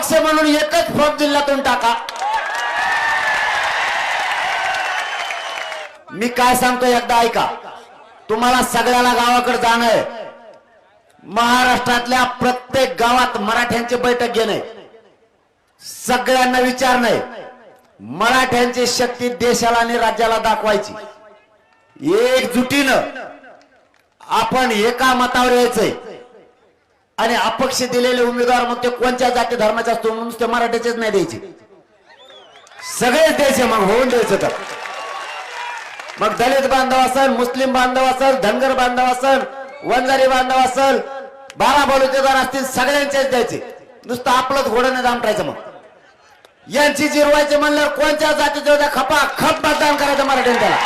पक्ष म्हणून एकच फॉर्म जिल्ह्यातून टाका. मी काय सांगतो एकदा ऐका. तुम्हाला सगळ्याला गावाकडे जाणं आहे. महाराष्ट्रातल्या प्रत्येक गावात मराठ्यांची बैठक घेणे सगळ्यांना विचारणे मराठ्यांची शक्ती देशाला आणि राज्याला दाखवायची. एकजुटीनं आपण एका मतावर यायचंय. आणि अपक्ष दिलेले उमेदवार मग ते कोणत्या जाती धर्माचे असतो म्हणून ते मराठ्याचेच नाही द्यायचे. सगळेच द्यायचे मग होऊन द्यायचं तर. मग दलित बांधव असेल मुस्लिम बांधव असेल धनगर बांधव असेल वंजारी बांधव असेल बारा बलुतेदार असतील सगळ्यांचेच द्यायचे. नुसतं आपलंच घोडं नाही दामटायचं मग. यांची जिरवायचे म्हणल्यावर कोणत्या जातीचे होत्या खपा खप मतदान करायचं मराठीने त्याला.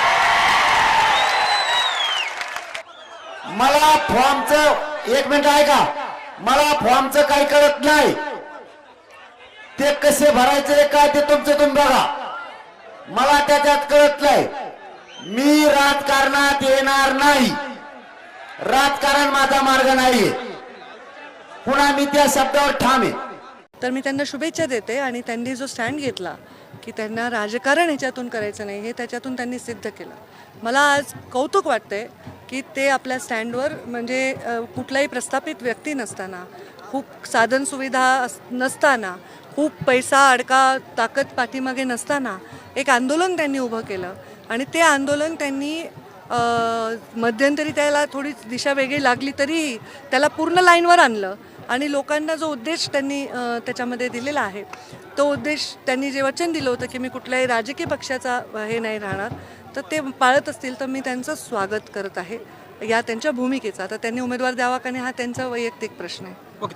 मला फॉर्मचं एक मिनिट आहे का मला फॉर्मचं काही कळत नाही. ते कसे भरायचे काय ते तुमचं तुम्ही बघा. मला त्याच्यात कळत नाही. मी राजकारणात येणार नाही. राजकारण माझा मार्ग नाहीये. पुन्हा मी त्या शब्दावर ठाम आहे. तर मी त्यांना शुभेच्छा देते आणि त्यांनी जो स्टँड घेतला की त्यांना राजकारण ह्याच्यातून करायचं नाही हे त्याच्यातून त्यांनी सिद्ध केलं. मला आज कौतुक वाटतंय की ते आपल्या स्टँडवर म्हणजे कुठलाही प्रस्थापित व्यक्ती नसताना खूप साधन सुविधा नसताना खूप पैसा अडका ताकद पाठीमागे नसताना एक आंदोलन त्यांनी उभं केलं आणि ते आंदोलन त्यांनी मध्यंतरी त्याला थोडी दिशा वेगळी लागली तरी त्याला पूर्ण लाईनवर आणलं. आणि लोकांना जो उद्देश त्यांनी त्याच्यामध्ये दिलेला आहे तो उद्देश त्यांनी जे वचन दिलं होतं की मी कुठल्याही राजकीय पक्षाचा हे नाही राहणार तर ते पाळत असतील तर मी त्यांचं स्वागत करत आहे या त्यांच्या भूमिकेचा. तर त्यांनी उमेदवार द्यावा का नाही हा त्यांचा वैयक्तिक प्रश्न आहे.